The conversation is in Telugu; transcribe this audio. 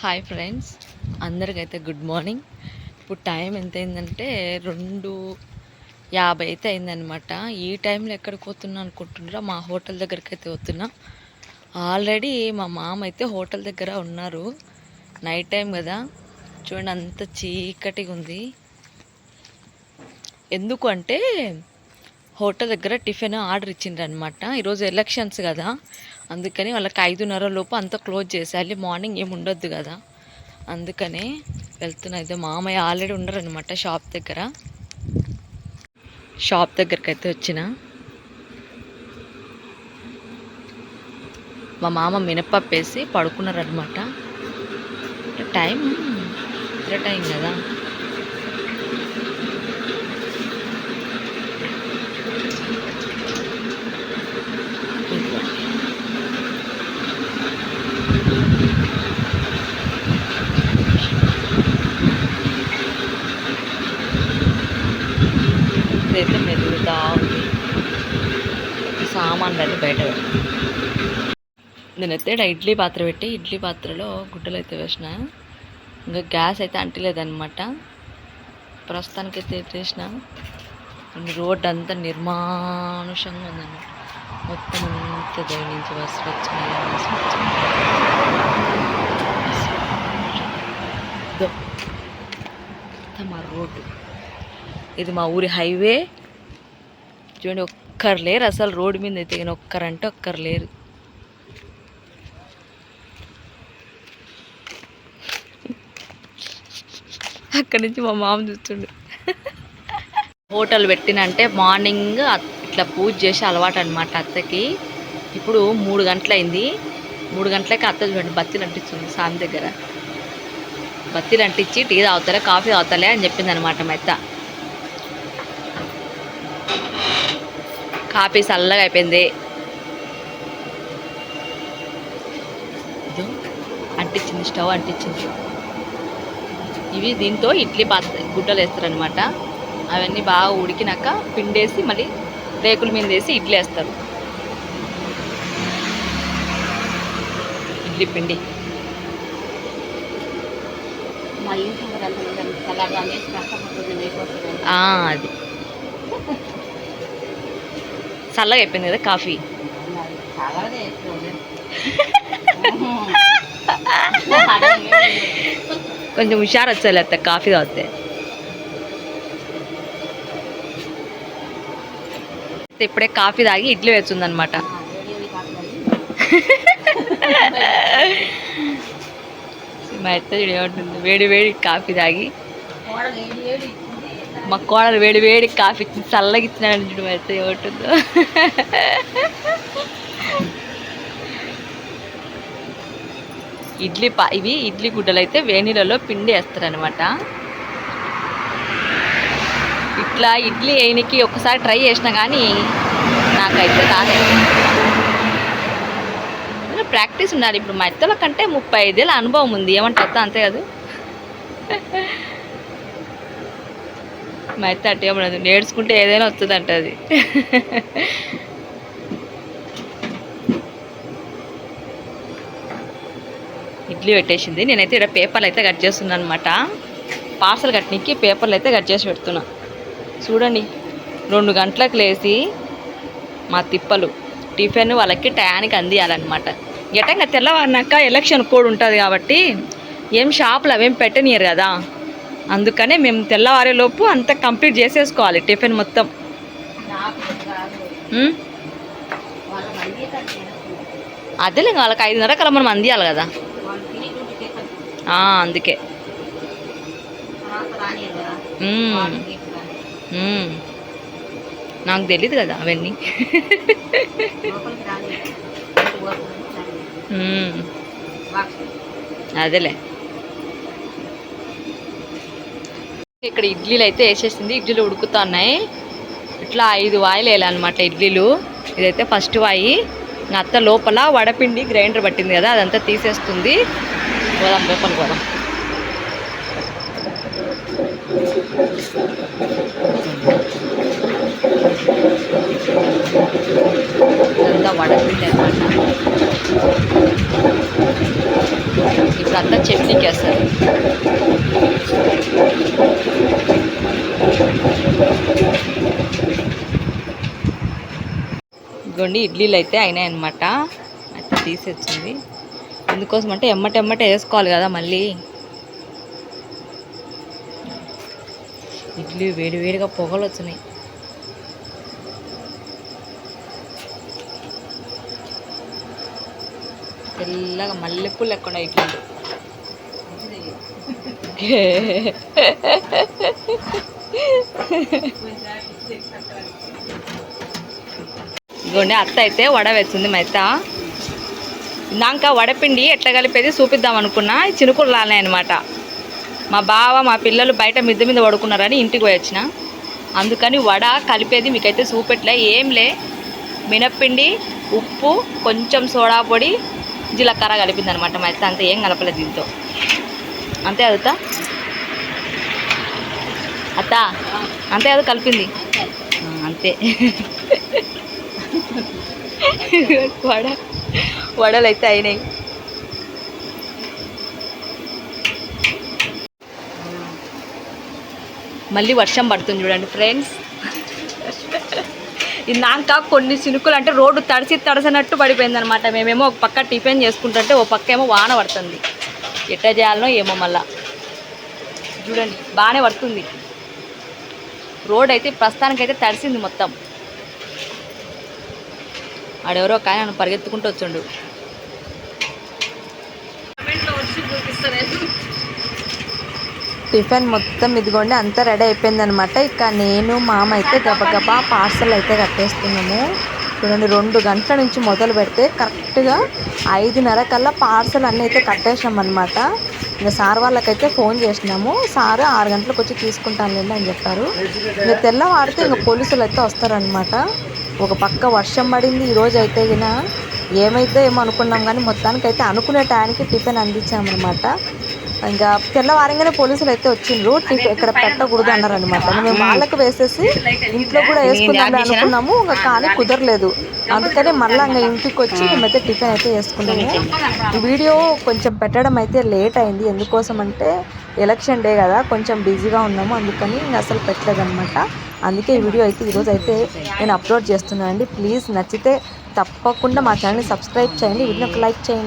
హాయ్ ఫ్రెండ్స్ అందరికైతే గుడ్ మార్నింగ్ ఇప్పుడు టైం ఎంత అయిందంటే రెండు యాభై అయితే అయిందనమాట ఈ టైంలో ఎక్కడికి పోతున్నా అనుకుంటున్నారా? మా హోటల్ దగ్గరికి అయితే వస్తున్నా ఆల్రెడీ మా మామ అయితే హోటల్ దగ్గర ఉన్నారు. నైట్ టైం కదా. చూడండి అంత చీకటిగా ఉంది ఎందుకు అంటే హోటల్ దగ్గర టిఫిన్ ఆర్డర్ ఇచ్చిండ్రు అనమాట ఈరోజు ఎలక్షన్స్ కదా. అందుకని వాళ్ళకి ఐదున్నర లోపు అంతా క్లోజ్ చేసేయాలి. మార్నింగ్ ఏమి ఉండొద్దు కదా. అందుకని వెళ్తున్నా. ఇదే మామయ్య ఆల్రెడీ ఉండరు అనమాట షాప్ దగ్గర. షాప్ దగ్గరికి అయితే వచ్చిన. మా మామ మినపప్పేసి వేసి టైం ఇతర టైం కదా ఇదిగోండి. ఇదైతే సామాన్లు అయితే బయట నేనైతే ఇడ్లీ పాత్ర పెట్టి ఇడ్లీ పాత్రలో గుడ్డలు అయితే వేసిన. ఇంకా గ్యాస్ అయితే అంటలేదన్నమాట. ప్రస్తుతానికి అయితే వేసిన రోడ్ అంతా నిర్మానుషంగా ఉందన్నమాట. మొత్తం అంతా దయనించి వచ్చినాయి మా రోడ్డు. ఇది మా ఊరి హైవే. చూడండి ఒక్కరు లేరు అసలు రోడ్డు మీద అయితే కానీ ఒక్కరంటే ఒక్కరు లేరు. అక్కడి నుంచి మా మామ చూస్తుండు. హోటల్ పెట్టినంటే మార్నింగ్ ఇట్లా పూజ చేసి అలవాటు అనమాట అత్తకి. ఇప్పుడు మూడు గంటలైంది. మూడు గంటలకి అత్త చూడండి బత్తిలు అంటిస్తుంది స్వామి దగ్గర. బత్తిలు అంటించి టీ తాగుతారా కాఫీ తాగుతాలే అని చెప్పింది అనమాట మెత్త కాఫీ చల్లగా అయిపోయింది. అంటించింది స్టవ్ అంటించింది. ఇవి దీంతో ఇడ్లీ పాత్ర గుడ్డలు వేస్తారనమాట అవన్నీ బాగా ఉడికినాక పిండేసి మళ్ళీ రేకుల మీద వేసి ఇడ్లీ వేస్తారు. ఇడ్లీ పిండి. మళ్ళీ అది. చల్లగా అయిపోయింది కదా కాఫీ. కొంచెం హుషారు వచ్చేది అత్త కాఫీ తాగితే. ఇప్పుడే కాఫీ తాగి ఇడ్లీ వేస్తుందనమాట మా అత్త చూడు వేడి వేడి కాఫీ తాగి. మా కోడలు వేడి వేడి కాఫీ చల్లగిచ్చినాడు చూడు మా ఏమంటుందో. ఇడ్లీ పా ఇవి ఇడ్లీ గుడ్డలు అయితే వేణీలలో పిండి వేస్తారనమాట ఇట్లా ఇడ్లీ వేయనికి ఒకసారి ట్రై చేసిన కానీ నాకైతే రాలేదు ప్రాక్టీస్ ఉండాలి. ఇప్పుడు మా ఇత్తల కంటే ముప్పై ఐదేళ్ళ అనుభవం ఉంది. ఏమంటే అంతే కదా. మా అయితే అట్టే ఉండదు. నేర్చుకుంటే ఏదైనా వస్తుంది అంటది ఇడ్లీ పెట్టేసింది. నేనైతే ఇక్కడ పేపర్లు అయితే కట్ చేస్తున్నాను అనమాట పార్సల్ కట్టనికి పేపర్లు అయితే కట్ చేసి పెడుతున్నా. చూడండి. రెండు గంటలకు లేచి మా తిప్పలు. టిఫిన్ వాళ్ళకి టయానికి అందియాలన్నమాట. ఎటంగా తెల్లవారినాక ఎలక్షన్ కోడ్ ఉంటుంది కాబట్టి ఏం షాపులు అవేం పెట్టనియరు కదా. అందుకనే మేము తెల్లవారే లోపు అంతా కంప్లీట్ చేసేసుకోవాలి టిఫిన్ మొత్తం? అదేలే వాళ్ళకి ఐదున్నర కల్లా మనం అందియాలి కదా. అందుకే. నాకు తెలీదు కదా అవన్నీ. అదేలే. ఇక్కడ ఇడ్లీలు అయితే వేసేసింది. ఇడ్లీలు ఉడుకుతున్నాయి. ఇట్లా ఐదు వాయిలు వేయాలన్నమాట ఇడ్లీలు. ఇదైతే ఫస్ట్ వాయి. నా అత్త లోపల వడపిండి గ్రైండర్ పట్టింది కదా అదంతా తీసేస్తుంది. పోదాం లోపల పోదాం అదంతా వడపిండి అనమాట ఇప్పుడు అంతా చట్నీకి వేస్తారు ఇదిగోండి ఇడ్లీలు అయితే అయినాయి అనమాట అయితే తీసేచ్చింది ఎందుకోసం అంటే ఎమ్మట ఎమ్మట వేసుకోవాలి కదా మళ్ళీ. ఇడ్లీ వేడి వేడిగా పొగలు వచ్చినాయి. తెల్లగా మల్లెపూలు ఉన్నాయి ఇడ్లీలు ఇదిగోండి అత్త అయితే వడ వేస్తుంది మెత్త. ఇందాక వడపిండి ఎట్లా కలిపేది చూపిద్దాం అనుకున్నా చినుకులు రాలే అనమాట మా బావ మా పిల్లలు బయట మిద్దె మీద పడుకున్నారని ఇంటికి పోయి వచ్చిన. అందుకని వడ కలిపేది మీకైతే చూపెట్లే ఏంలే మినప్పిండి ఉప్పు కొంచెం సోడా పొడి జీలకర్ర కలిపింది అనమాట మా ఏం కలపలేదు దీంతో. అంతే అదుతా? అత్త అంతే కదా కలిపింది? అంతే. వడ వడలు అయితే అయినాయి. మళ్ళీ వర్షం పడుతుంది చూడండి ఫ్రెండ్స్. ఇందాక కొన్ని చినుకులు అంటే రోడ్డు తడిసి తడసనట్టు పడిపోయింది అనమాట మేమేమో ఒక పక్క టిఫిన్ చేసుకుంటుంటే ఓ పక్క ఏమో వాన పడుతుంది. ఎట్లా చేయాలనో ఏమో మళ్ళా. చూడండి బాగానే పడుతుంది. రోడ్ అయితే ప్రస్తుతానికైతే తడిసింది మొత్తం. ఆడెవరో కానీ నన్ను పరిగెత్తుకుంటూ వచ్చిండు. టిఫిన్ మొత్తం ఇదిగోండి అంతా రెడీ అయిపోయింది అనమాట ఇక నేను మామ అయితే గబగబా పార్సల్ అయితే కట్టేస్తున్నాము. చూడండి రెండు గంటల నుంచి మొదలు పెడితే కరెక్ట్గా ఐదున్నర కల్లా పార్సల్ అన్నీ అయితే కట్టేసామన్నమాట అనమాట ఇంకా సార్ వాళ్ళకైతే ఫోన్ చేసినాము. సార్ ఆరు గంటలకు వచ్చి తీసుకుంటానులేండి అని చెప్పారు. ఇంకా తెల్లవారితే ఇంకా పోలీసులు అయితే వస్తారనమాట ఒక పక్క వర్షం పడింది ఈరోజు అయితే గిన ఏమైతే ఏమో అనుకున్నాం కానీ మొత్తానికైతే అనుకునే టయానికి టిఫిన్ అందించామన్నమాట. ఇంకా తెల్లవారంగానే పోలీసులు అయితే వచ్చిండ్రు టిఫిన్ ఇక్కడ పెట్టకూడదు అన్నారు అనమాట మేము వాళ్ళకి వేసేసి ఇంట్లో కూడా వేసుకుందాం అనుకున్నాము. ఇంకా కానీ కుదరలేదు. అందుకని మళ్ళీ ఇంకా ఇంటికి వచ్చి మేమైతే టిఫిన్ అయితే వేసుకున్నాము. ఈ వీడియో కొంచెం పెట్టడం అయితే లేట్ అయింది. ఎందుకోసం అంటే ఎలక్షన్ డే కదా. కొంచెం బిజీగా ఉన్నాము. అందుకని ఇంకా అసలు పెట్టలేదు అనమాట అందుకే ఈ వీడియో అయితే ఈరోజు అయితే నేను అప్లోడ్ చేస్తున్నాను అండి ప్లీజ్ నచ్చితే తప్పకుండా మా ఛానల్ని సబ్స్క్రైబ్ చేయండి. వీడిని ఒక లైక్ చేయండి.